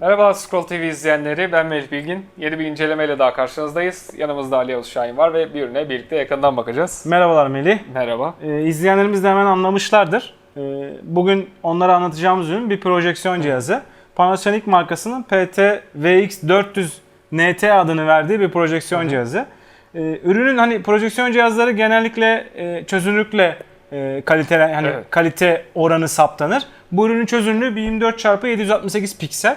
Merhaba Scroll TV izleyenleri, ben Melih Bilgin. Yeni bir incelemeyle daha karşınızdayız. Yanımızda Ali Yavuz Şahin var ve bir ürüne birlikte yakından bakacağız. Merhabalar Melih. Merhaba. Ee, izleyenlerimiz de hemen anlamışlardır. Ee, bugün onlara anlatacağımız ürün bir projeksiyon cihazı. Panasonic markasının PT-VX400 NT adını verdiği bir projeksiyon cihazı. Ee, ürünün hani projeksiyon cihazları genellikle e, çözünürlükle e, kalite yani Evet. kalite oranı saptanır. Bu ürünün çözünürlüğü 1024 x 768 piksel.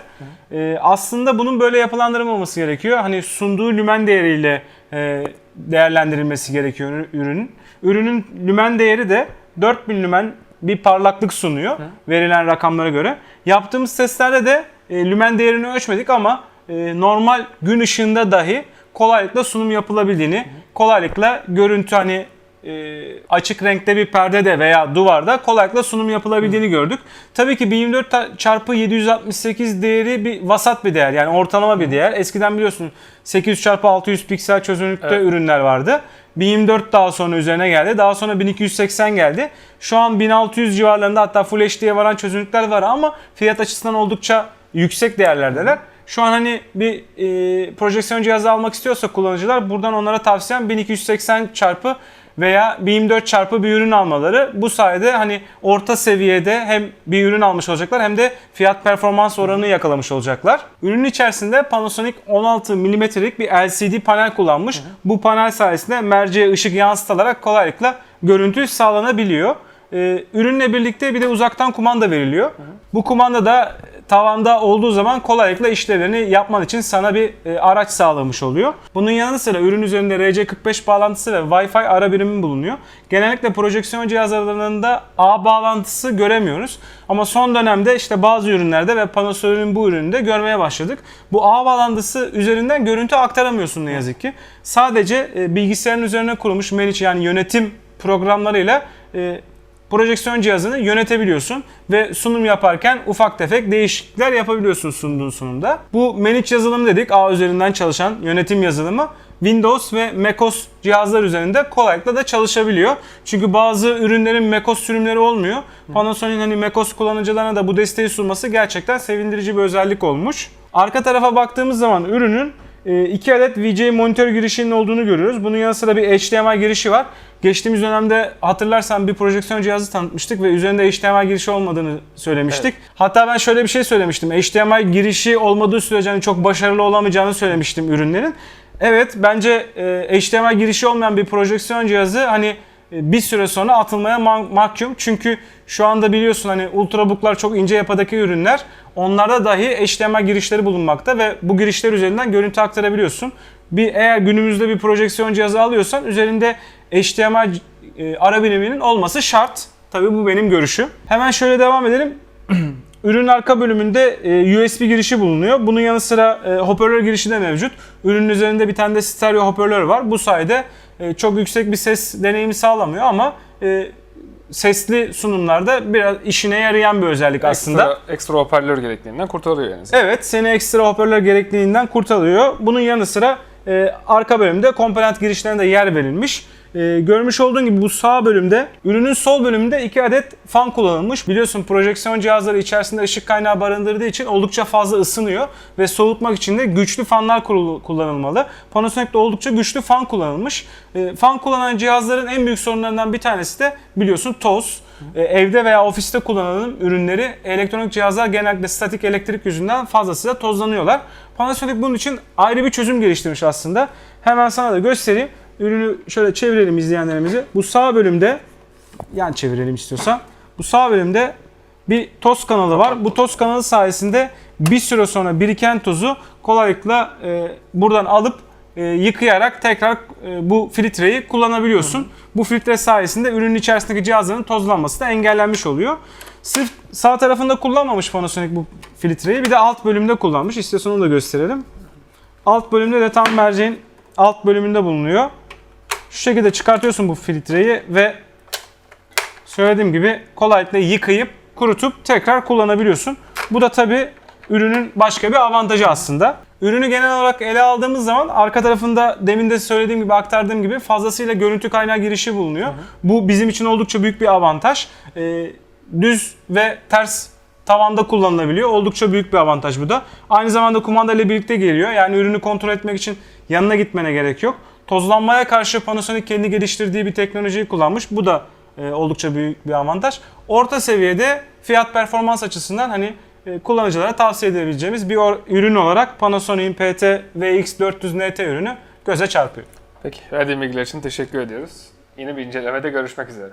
Ee, aslında bunun böyle yapılandırılmaması gerekiyor. Hani sunduğu lümen değeriyle e, değerlendirilmesi gerekiyor ürü- ürünün. Ürünün lümen değeri de 4000 lümen bir parlaklık sunuyor verilen rakamlara göre. Yaptığımız testlerde de e, lümen değerini ölçmedik ama e, normal gün ışığında dahi kolaylıkla sunum yapılabildiğini, kolaylıkla görüntü hani e, açık renkte bir perdede veya duvarda kolaylıkla sunum yapılabildiğini gördük. Tabii ki 1024 ta- çarpı 768 değeri bir vasat bir değer yani ortalama bir değer. Eskiden biliyorsun 800 çarpı 600 piksel çözünürlükte Evet. ürünler vardı. 1024 daha sonra üzerine geldi. Daha sonra 1280 geldi. Şu an 1600 civarlarında hatta Full HD'ye varan çözünürlükler var ama fiyat açısından oldukça yüksek değerlerdeler. Şu an hani bir e, projeksiyon cihazı almak istiyorsa kullanıcılar buradan onlara tavsiyem 1280 çarpı veya 1024 çarpı bir ürün almaları. Bu sayede hani orta seviyede hem bir ürün almış olacaklar hem de fiyat performans oranını yakalamış olacaklar. Ürünün içerisinde Panasonic 16 milimetrelik bir LCD panel kullanmış. Bu panel sayesinde merceğe ışık yansıtılarak kolaylıkla görüntü sağlanabiliyor. Ee, ürünle birlikte bir de uzaktan kumanda veriliyor. Bu kumanda da tavanda olduğu zaman kolaylıkla işlevlerini yapman için sana bir e, araç sağlamış oluyor. Bunun yanı sıra ürün üzerinde RC45 bağlantısı ve Wi-Fi ara birimi bulunuyor. Genellikle projeksiyon cihazlarında ağ bağlantısı göremiyoruz. Ama son dönemde işte bazı ürünlerde ve Panasonic'in bu ürününde görmeye başladık. Bu ağ bağlantısı üzerinden görüntü aktaramıyorsun ne yazık ki. Sadece e, bilgisayarın üzerine kurulmuş Meriç yani yönetim programlarıyla e, projeksiyon cihazını yönetebiliyorsun ve sunum yaparken ufak tefek değişiklikler yapabiliyorsun sunduğun sunumda. Bu Manage yazılımı dedik ağ üzerinden çalışan yönetim yazılımı Windows ve macOS cihazlar üzerinde kolaylıkla da çalışabiliyor. Çünkü bazı ürünlerin macOS sürümleri olmuyor. Panasonic'in hani macOS kullanıcılarına da bu desteği sunması gerçekten sevindirici bir özellik olmuş. Arka tarafa baktığımız zaman ürünün e, iki adet VGA monitör girişinin olduğunu görüyoruz. Bunun yanı sıra bir HDMI girişi var. Geçtiğimiz dönemde hatırlarsan bir projeksiyon cihazı tanıtmıştık ve üzerinde HDMI girişi olmadığını söylemiştik. Hatta ben şöyle bir şey söylemiştim. HDMI girişi olmadığı sürece hani çok başarılı olamayacağını söylemiştim ürünlerin. Evet bence e, HDMI girişi olmayan bir projeksiyon cihazı hani bir süre sonra atılmaya ma- mahkum. Çünkü şu anda biliyorsun hani ultrabooklar çok ince yapıdaki ürünler. Onlarda dahi HDMI girişleri bulunmakta ve bu girişler üzerinden görüntü aktarabiliyorsun. Bir eğer günümüzde bir projeksiyon cihazı alıyorsan üzerinde HDMI e, ara biriminin olması şart. Tabii bu benim görüşüm. Hemen şöyle devam edelim. Ürünün arka bölümünde e, USB girişi bulunuyor. Bunun yanı sıra e, hoparlör girişi de mevcut. Ürünün üzerinde bir tane de stereo hoparlör var. Bu sayede e, çok yüksek bir ses deneyimi sağlamıyor ama sesli sunumlarda biraz işine yarayan bir özellik aslında. Ekstra, ekstra hoparlör gerekliliğinden kurtarıyor yani. Evet seni ekstra hoparlör gerekliliğinden kurtarıyor. Bunun yanı sıra e, arka bölümde komponent girişlerine de yer verilmiş. E, görmüş olduğun gibi bu sağ bölümde ürünün sol bölümünde iki adet fan kullanılmış. Biliyorsun projeksiyon cihazları içerisinde ışık kaynağı barındırdığı için oldukça fazla ısınıyor ve soğutmak için de güçlü fanlar kullanılmalı. Panasonic'te oldukça güçlü fan kullanılmış. E, fan kullanan cihazların en büyük sorunlarından bir tanesi de biliyorsun toz. E, evde veya ofiste kullanılan ürünleri elektronik cihazlar genellikle statik elektrik yüzünden fazlasıyla tozlanıyorlar. Panasonic bunun için ayrı bir çözüm geliştirmiş aslında. Hemen sana da göstereyim. Ürünü şöyle çevirelim izleyenlerimizi. Bu sağ bölümde yan çevirelim istiyorsan. Bu sağ bölümde bir toz kanalı var. Bu toz kanalı sayesinde bir süre sonra biriken tozu kolaylıkla e, buradan alıp e, yıkayarak tekrar e, bu filtreyi kullanabiliyorsun. Bu filtre sayesinde ürünün içerisindeki cihazların tozlanması da engellenmiş oluyor. Sırf sağ tarafında kullanmamış Panasonic bu filtreyi. Bir de alt bölümde kullanmış. İstiyorsan onu da gösterelim. Alt bölümde de tam merceğin alt bölümünde bulunuyor. Şu şekilde çıkartıyorsun bu filtreyi ve söylediğim gibi kolaylıkla yıkayıp kurutup tekrar kullanabiliyorsun. Bu da tabi ürünün başka bir avantajı aslında. Ürünü genel olarak ele aldığımız zaman arka tarafında demin de söylediğim gibi aktardığım gibi fazlasıyla görüntü kaynağı girişi bulunuyor. Bu bizim için oldukça büyük bir avantaj. Ee, düz ve ters tavanda kullanılabiliyor. Oldukça büyük bir avantaj bu da. Aynı zamanda kumanda ile birlikte geliyor. Yani ürünü kontrol etmek için yanına gitmene gerek yok. Tozlanmaya karşı Panasonic kendi geliştirdiği bir teknolojiyi kullanmış. Bu da e, oldukça büyük bir avantaj. Orta seviyede fiyat performans açısından hani e, kullanıcılara tavsiye edebileceğimiz bir ürün olarak Panasonic'in PT VX400 NT ürünü göze çarpıyor. Peki verdiğin bilgiler için teşekkür ediyoruz. Yeni bir incelemede görüşmek üzere.